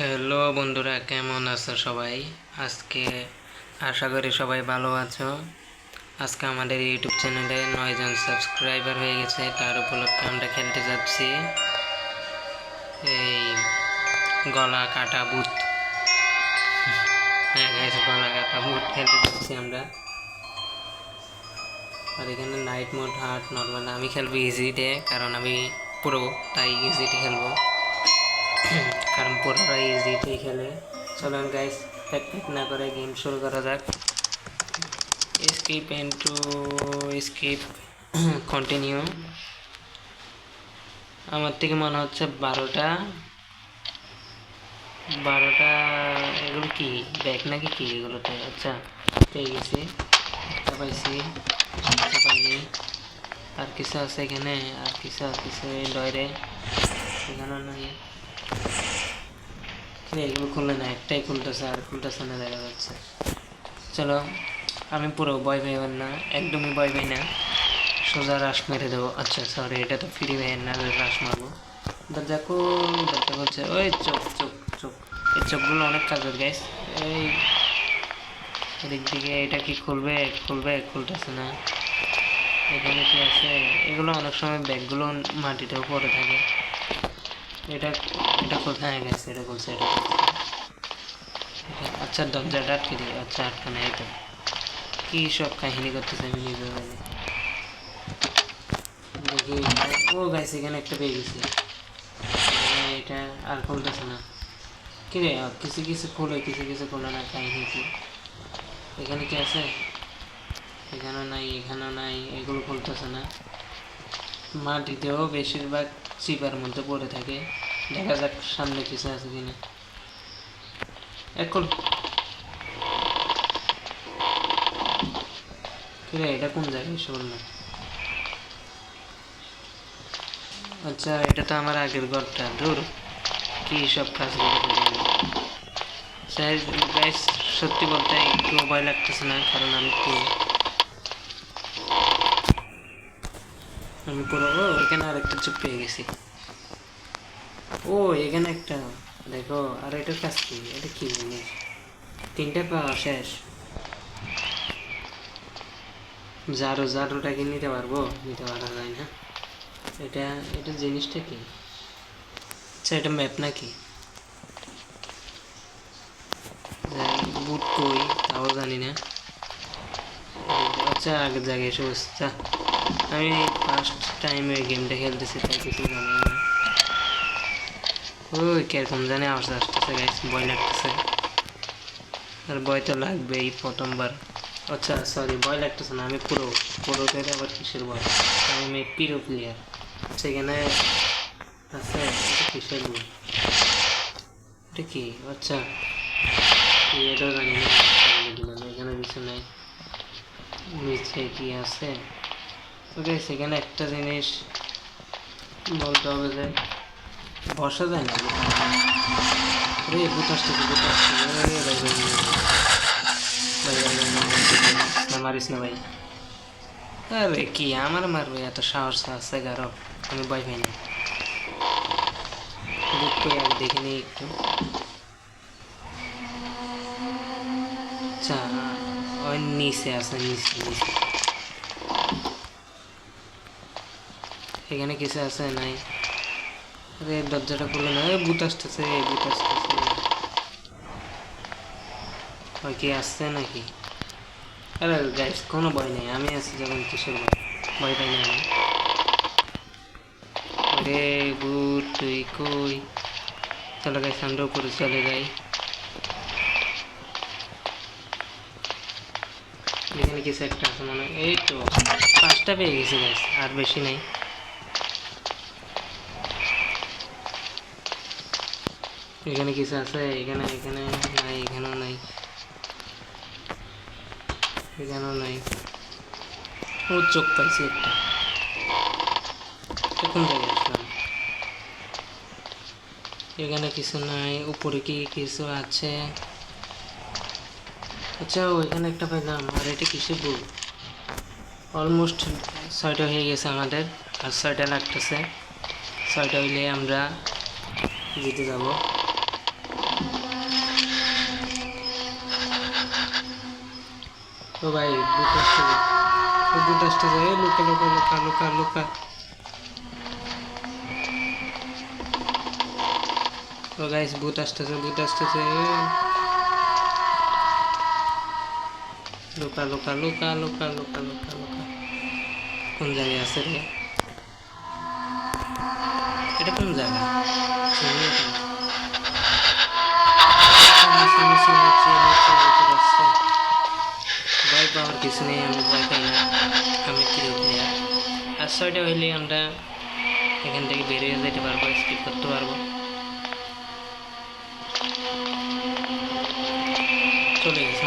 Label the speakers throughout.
Speaker 1: Hello বন্ধুরা, কেমন আছো সবাই? আজকে আশা করি সবাই ভালো আছো। আজকে আমাদের ইউটিউব চ্যানেলে নয়জন সাবস্ক্রাইবার হয়ে গেছে, তার উপলক্ষে আমরা খেলতে যাচ্ছি। এই গলা কাটা বুট। হ্যাঁ গলা কাটা বুট খেলতে যাচ্ছি আমরা। আর এখানে নাইট মোড হার্ট নর্মাল আমি খেলব ইজিতে কারণ আমি পুরো তাই ইজিতে খেলব। কারণ পুরোটা ইজিতেই খেলে। চলুন গাইস প্যাক না করে গেম শুরু করা যাক। Skip and to skip continue আমার থেকে মনে হচ্ছে বারোটা। বারোটা এগুলো কি? ব্যাগ নাকি কি এগুলোতে? আচ্ছা পেয়ে গেছি। পাইছি। পাইনি। আর কিছু আছে এখানে? আর কিছু আর কিছু ডয়রে নাই। কিরে, এগুলো খুললে না, একটাই খুলতেছে আর খুলতেছে না, দেখা যাচ্ছে। চলো, আমি পুরো ভয় পাইবেন না, একদমই ভয় পাই না। সোজা রাশ মেরে দেবো। আচ্ছা সরি এটা তো ফ্রি ভাইয়ের না রাশ মারবো। কোন দরজা বলছে, ওই চোখ চোখ চোখ। এই চোখগুলো অনেক কাজের গাইস এই এদিক দিকে এটা কি খুলবে খুলবে, খুলতেছে না। এখানে কি আছে? এগুলো অনেক সময় ব্যাগগুলো মাটিতেও পড়ে থাকে। এটা এটা কোথায় গেছে? এটা বলছে, এটা আচ্ছা দরজাটা আটকে দিই। আচ্ছা আটকানো তো। কি সব কাহিনী করতেছে আমি নিজে জানি দেখি, ও গাইছে এখানে একটা পেয়ে গেছি। এটা আর খুলতেছে না। কি রে কিছু কিছু খোলে, কিছু কিছু খোলে না কাহিনী কি? এখানে কি আছে? এখানেও নাই এখানেও নাই, এগুলো খুলতেছে না। মাটিতেও বেশিরভাগ চিপার মধ্যে পড়ে থাকে। দেখা যাক সামনে কিছু আছে কিনা। এখন। এটা কোন জায়গায়? বললাম আচ্ছা এটা তো আমার আগের ঘরটা। ধর, কি সব কাজ সত্যি বলতে একটু ভয় লাগতেছে না, কারণ আমি আমি ও, এখানে আরেকটা চুপ পেয়ে গেছি। ও, এখানে একটা, দেখো, আর এটার কাজ কি? এটা কি জিনিস তিনটা পাওয়া শেষ। জারো, জারোটা কি নিতে পারব? নিতে পারা যায় না। এটা এটা জিনিসটা কি? আচ্ছা এটা ম্যাপ নাকি? বুট কই, তাও জানি না। আচ্ছা আগের জায়গায় এসে বসছি। আমি ফার্স্ট টাইম এই গেমটা খেলতেছি, তাই কিছু জানি না। ওই কীরকম জানি আওয়াজ আসতেছে গাইস ভয় লাগতেছে। আর ভয় তো লাগবেই প্রথমবার। আচ্ছা সরি ভয় লাগতেছে না, আমি পুরো পুরো থেকে আবার কিসের ভয়? আমি পিরো প্লেয়ার সেখানে আছে কিসের বই এটা কি? আচ্ছা এটাও জানি না, এখানে কিছু নাই। নিচে কি আছে? ওকে সেখানে একটা জিনিস বলতে হবে যে বসা যায় না রে ভাই ভাই না মারিস না ভাই আরে কি আমার মারবে এত সাহস আছে গারো আমি ভয় পাই না কই আগে দেখে নিই একটু আচ্ছা ওই নিচে আছে নিচে নিচে এখানে কিছু আছে, নাই। দরজাটা খুলে না। ভূত আসতেছে ভূত আসতেছে। কি আসছে নাকি? আরে গাইস কোনো ভয় নেই। আমি আছি যখন কিশোর ভয়? ভয় পাই না আমি। আরে, ভূত, তুই কই? চলো গাইস আমরা উপরে চলে যাই। এখানে কিছু একটা আছে মনে এই তো, পাঁচটা পেয়ে গেছি গাইস আর বেশি নাই। এখানে কিছু আছে, এখানে এখানে, নাই, এখানেও নাই। এখানেও নাই। ও চোখ পাইছি একটা। কোন জায়গায় আসলাম? এখানে কিছু নাই, উপরে কি কিছু আছে? আচ্ছা ওইখানে একটা পেলাম আর এটা কিসের বই? অলমোস্ট ছয়টা হয়ে গেছে আমাদের, আর ছয়টা লাগতেছে। ছয়টা হইলে আমরা জিতে যাব। ও ভাই ও বুট আসতেছে এ লুকা লুকা লুকা লুকা লুকা ও গাইস বুট আসতেছে বুট আসতেছে লুকা লুকা লুকা লুকা লুকা লুকা লুকা কোন জায়গায় আছে রে এটা কোন জায়গা পাওয়ার কিছু নেই, আমি ভয় পাই না। আমি কিরো প্লেয়ার আর ছয়টা হইলে আমরা এখান থেকে বেরিয়ে যেতে পারব স্কিপ করতে পারব। চলে গেছে।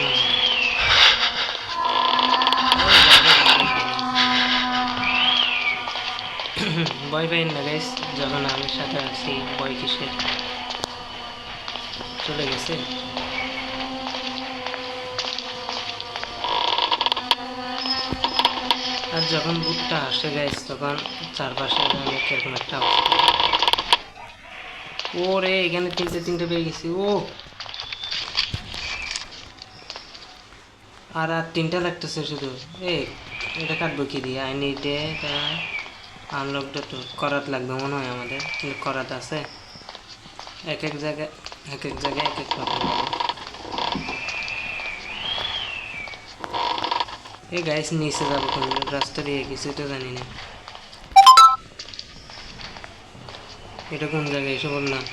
Speaker 1: ভয় পাই না গাইস যখন আমি সাথে আছি, ভয় কিসের? চলে গেছে। আর যখন বুটটা আসে গাইস তখন চারপাশে এরকম একটা অবস্থা। ও রে এখানে তিনটে তিনটে পেয়ে গেছি, ও। আর আর তিনটা লাগতেছে শুধু। এ, এটা কাটবো কি দিয়ে? আই নিড এটা আনলকটা তো করাত লাগবে মনে হয় আমাদের করাত আছে। এক এক জায়গায়, এক এক জায়গায় এক এক রকম। এই গাইস নিচে যাব কোন রাস্তা দিয়ে কিছু তো জানি না। এটা কোন জায়গায়, এসে বললাম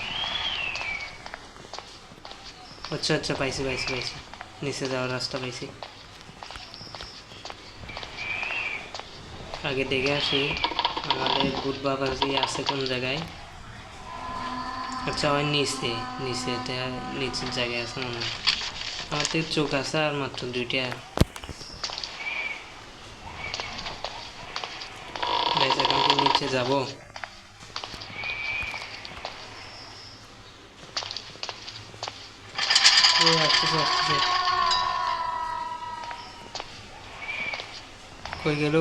Speaker 1: আচ্ছা আচ্ছা পাইছি পাইছি পাইছি। নিচে যাওয়ার রাস্তা পাইছি। আগে দেখে আসি, আমাদের বুধ বাবাজি আছে কোন জায়গায়। আচ্ছা ওই নিচে নিচে নিচের জায়গায় আছে মনে হয়। আমার তো চোখ আছে আর মাত্র দুইটা গাইস এখন কি নিচে যাব। ও আসতেছে আসতেছে। কই গেল?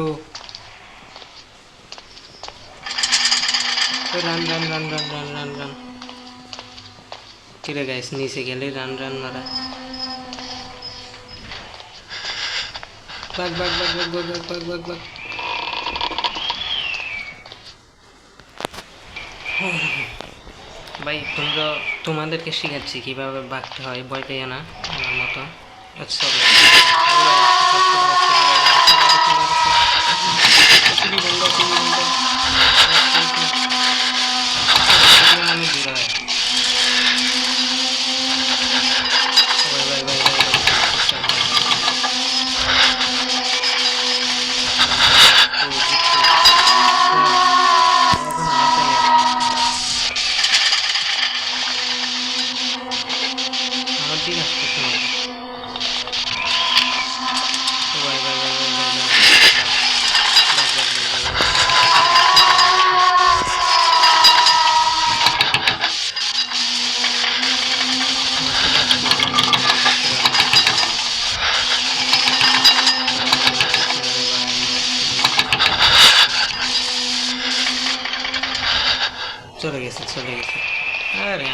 Speaker 1: Run run run run run run run. কিরে গাইস নিচে গেলে রান রান মারা। Bug bug bug bug bug bug bug bug ভাই তোমরা তোমাদেরকে শেখাচ্ছি কীভাবে বাঁকতে হয় ভয় পেয়ে না আমার মতো। আচ্ছা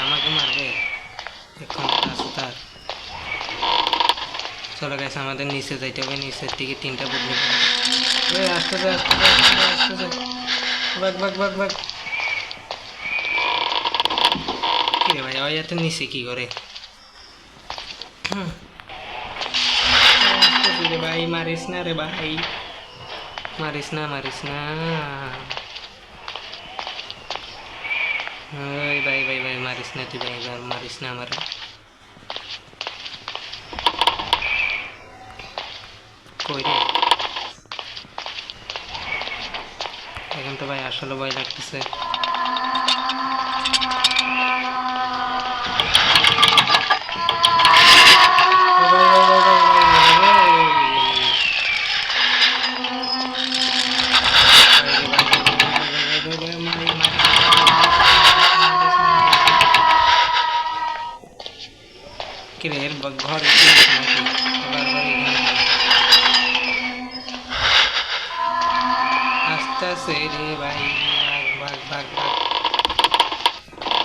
Speaker 1: আমাকে মারবে এখন আছে তার চলে গেছে আমাদের নিচে যাইতে হবে নিচের দিকে তিনটা বদলে ওই আসতে যায় আসতে যায় আসতে যায় আসতে যায় বাগ বাগ বাগ বাগ কি রে ভাই ওই এত নিচে কি করে হুম। আসতেছি রে ভাই মারিস না রে ভাই মারিস না মারিস না ওই, ভাই ভাই ভাই, মারিস না তুই, ভাই এবার মারিস না আমার। কই রে? এখন তো ভাই আসলে ভয় লাগতেছে। ভাগ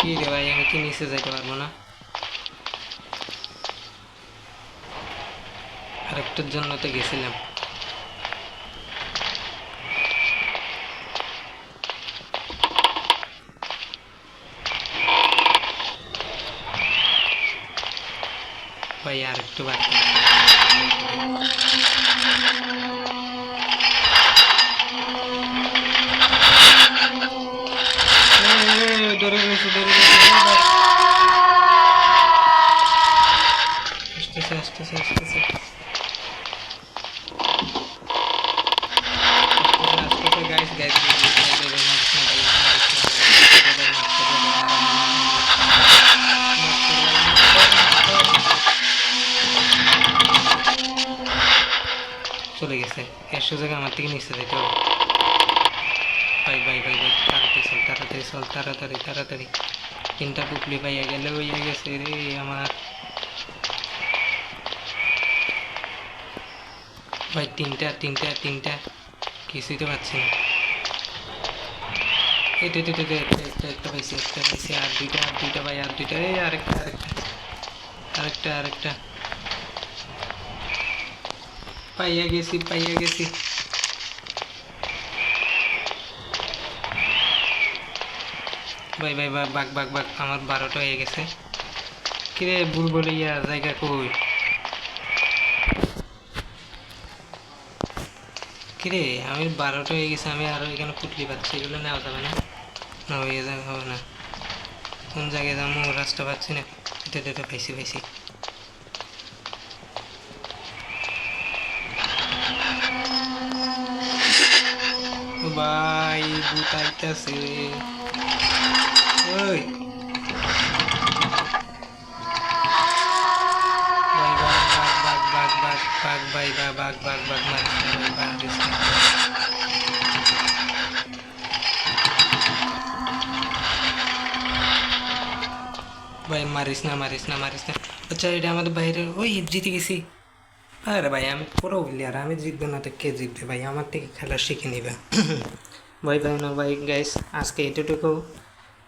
Speaker 1: কি রে ভাই, আমি কি নিচে যাইতে পারব না? আরেকটার জন্য তো গেছিলাম। ভাই আর একটু বাকি চলে গেছে এর সুযোগ আমার থেকে নিচে যেতে হবে ভাই ভাই ভাই ভাই তাড়াতাড়ি চল তাড়াতাড়ি চল তাড়াতাড়ি তাড়াতাড়ি তিনটা পুকলি পাইয়া গেলে হইয়া গেছে রে আমার ভাই তিনটা তিনটা তিনটা কিছুই তো পাচ্ছি না এটা একটা একটা একটা পাইছি একটা পাইছি আর দুইটা আর দুইটা ভাই আর দুইটা এই আরেকটা আরেকটা আরেকটা আরেকটা পাইয়া গেছি পাইয়া গেছি। ভাই ভাই ভাই, বাঘ বাঘ বাঘ, আমার বারোটা হয়ে গেছে। কিরে বুলবুল ইয়া জায়গা কই? কিরে, আমি বারোটা হয়ে গেছে, আমি আরও এখানে পুটলি পাচ্ছি, এগুলো নেওয়া যাবে না? না, হয়ে যাবে, হবে না। কোন জায়গায় যাব, রাস্তা পাচ্ছি না। এটা এটা পাইছি পাইছি। ভাই বুতাইতেছে ওই বাঘ বাঘ বাঘ বাঘ বাঘ ভাই বাঘ বাঘ বাঘ বাঘ মারিস ভাই মারিস না মারিস না মারিস না আচ্ছা এটা আমাদের বাইরে ওই জিতে গেছি আরে ভাই, আমি পুরো বলি, আর আমি জিতবো না তো কে জিতবে ভাই? আমার থেকে খেলা শিখে নিবে। ভাই ভাই, না ভাই গাইস আজকে এটুকু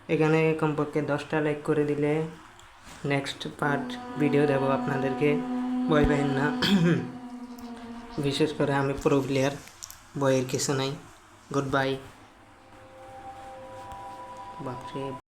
Speaker 1: এখানে কমপক্ষে দশটা লাইক করে দিলে নেক্সট পার্ট ভিডিও দেবো আপনাদেরকে। ভয় পাই না। বিশেষ করে আমি প্রো প্লেয়ার বইয়ের কিছু নাই। গুড বাই বাপরে।